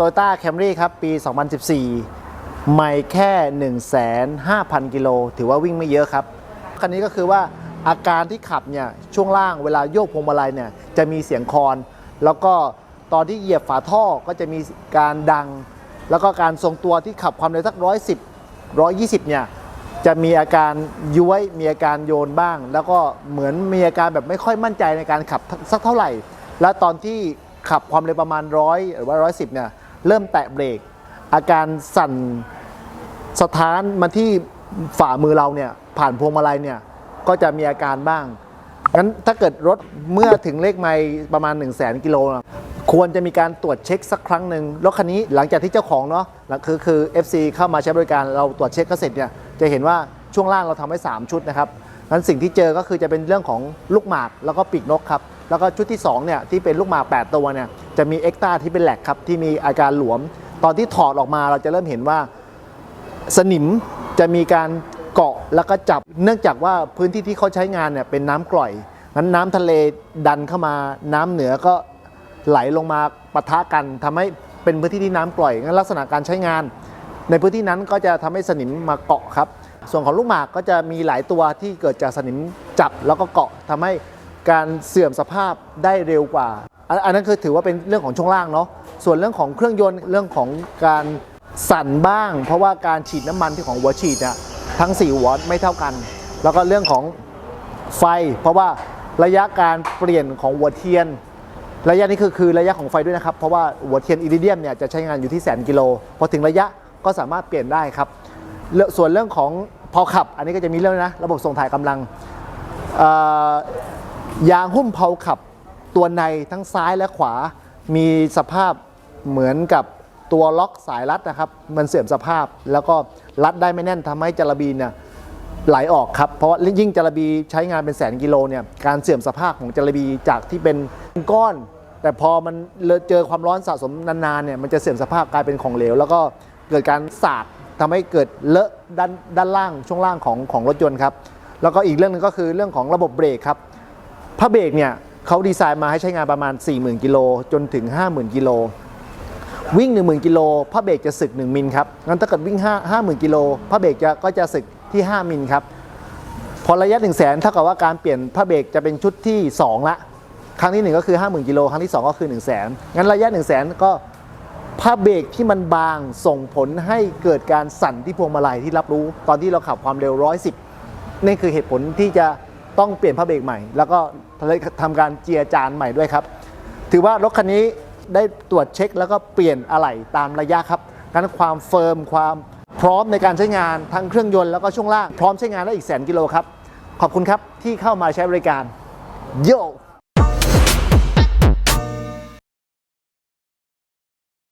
Toyota Camry ครับ ปี 2014ใหม่แค่ 1,500,000 กิโล ถือว่าวิ่งไม่เยอะครับ คันนี้ก็คือว่าอาการที่ขับเนี่ยช่วงล่างเวลาโยกพวงมาลัยเนี่ยจะมีเสียงคอน แล้วก็ตอนที่เหยียบฝาท่อก็จะมีการดัง แล้วก็การทรงตัวที่ขับความเร็วสักร้อยสิบร้อยยี่สิบเนี่ยจะมีอาการย้วยมีอาการโยนบ้าง แล้วก็เหมือนมีอาการแบบไม่ค่อยมั่นใจในการขับสักเท่าไหร่ และตอนที่ขับความเร็วประมาณร้อยหรือว่าร้อยสิบเนี่ย เริ่มแตะเบรก อาการสั่นสถานมาที่ฝ่ามือเราเนี่ยผ่านพวงมาลัยเนี่ยก็จะมีอาการบ้างงั้นถ้าเกิดรถเมื่อถึงเลขไมล์ประมาณ 1 0 0 0 0แกิโลควรจะมีการตรวจเช็คสักครั้งหนึ่งรถคันนี้หลังจากที่เจ้าของเนาะคือคือ FC เข้ามาใช้บริการเราตรวจเช็คก็เสร็จเนี่ยจะเห็นว่าช่วงล่างเราทำไว้3 ชุดนะครับงั้นสิ่งที่เจอก็คือจะเป็นเรื่องของลูกหมากแล้วก็ปีกนกครับแล้วก็ชุดที่2เนี่ยที่เป็นลูกหมาก 8 ตัวเนี่ย จะมีเอ็กตาที่เป็นแหลกครับที่มีอาการหลวม ตอนที่ถอดออกมาเราจะเริ่มเห็นว่าสนิมจะมีการเกาะแล้วก็จับ เนื่องจากว่าพื้นที่ที่เขาใช้งานเนี่ยเป็นน้ำกร่อยงั้นน้ำทะเลดันเข้ามาน้ำเหนือก็ไหลลงมาปะทะกันทำให้เป็นพื้นที่ที่น้ำกร่อยงั้นลักษณะการใช้งาน ในพื้นที่นั้นก็จะทำให้สนิมมาเกาะครับ ส่วนของลูกหมากก็จะมีหลายตัวที่เกิดจากสนิมจับแล้วก็เกาะทำให้การเสื่อมสภาพได้เร็วกว่า อันนั้นคือถือว่าเป็นเรื่องของช่วงล่างเนาะส่วนเรื่องของเครื่องยนต์เรื่องของการสั่นบ้าง เพราะว่าการฉีดน้ำมันที่ของหัวฉีดเนี่ยทั้ง 4 หัวไม่เท่ากัน แล้วก็เรื่องของไฟ เพราะว่าระยะการเปลี่ยนของหัวเทียน ระยะนี้คือคือระยะของไฟด้วยนะครับ เพราะว่าหัวเทียนอิริเดียมเนี่ยจะใช้งานอยู่ที่แสนกิโลพอถึงระยะก็สามารถเปลี่ยนได้ครับ ส่วนเรื่องของพอขับ อันนี้ก็จะมีเรื่องนะ ระบบส่งถ่ายกำลังยางหุ้มเพลาขับ ตัวในทั้งซ้ายและขวา มีสภาพเหมือนกับตัวล็อกสายรัดนะครับ มันเสื่อมสภาพแล้วก็รัดได้ไม่แน่นทำให้จระบีเนี่ยไหลออกครับ เพราะว่ายิ่งจระบีใช้งานเป็นแสนกิโลเนี่ยการเสื่อมสภาพของจระบีจากที่เป็นก้อน แต่พอมันเจอความร้อนสะสมนานๆเนี่ยมันจะเสื่อมสภาพกลายเป็นของเหลว แล้วก็เกิดการสาดทำให้เกิดเลอะด้านด้านล่างช่วงล่างของของรถยนต์ครับแล้วก็อีกเรื่องหนึงก็คือเรื่องของระบบเบรกครับผ้าเบรกเนี่ย เขาดีไซน์มาให้ใช้งานประมาณ 40,000 กิโลจนถึง 50,000 กิโลวิ่ง 10,000 กิโลผ้าเบรกจะสึก 1 มิลครับงั้นถ้าเกิดวิ่ง 5 50,000 กิโลผ้าเบรกจะก็จะสึกที่ 5 มิลครับพอระยะ 1 0 0 0 0แสนเท่ากับว่าการเปลี่ยนผ้าเบรกจะเป็นชุดที่ 2 ละ ครั้งที่ 1 ก็คือ 50,000 กิโลครั้งที่ 2 ก็คือ 1 0 0 0 0แสนงั้นระยะ 1 0 0 0 0แสนก็ผ้าเบรกที่มันบางส่งผลให้เกิดการสั่นที่พวงมาลัยที่รับรู้ ตอนที่เราขับความเร็ว 110 นี่คือเหตุผลที่จะ ต้องเปลี่ยนผ้าเบรกใหม่ แล้วก็ทำการเจียจานใหม่ด้วยครับ ถือว่ารถคันนี้ได้ตรวจเช็ค แล้วก็เปลี่ยนอะไหล่ตามระยะครับการความเฟิร์มความพร้อมในการใช้งานทั้งเครื่องยนต์แล้วก็ช่วงล่างพร้อมใช้งานได้อีกแสนกิโลครับ ขอบคุณครับที่เข้ามาใช้บริการโย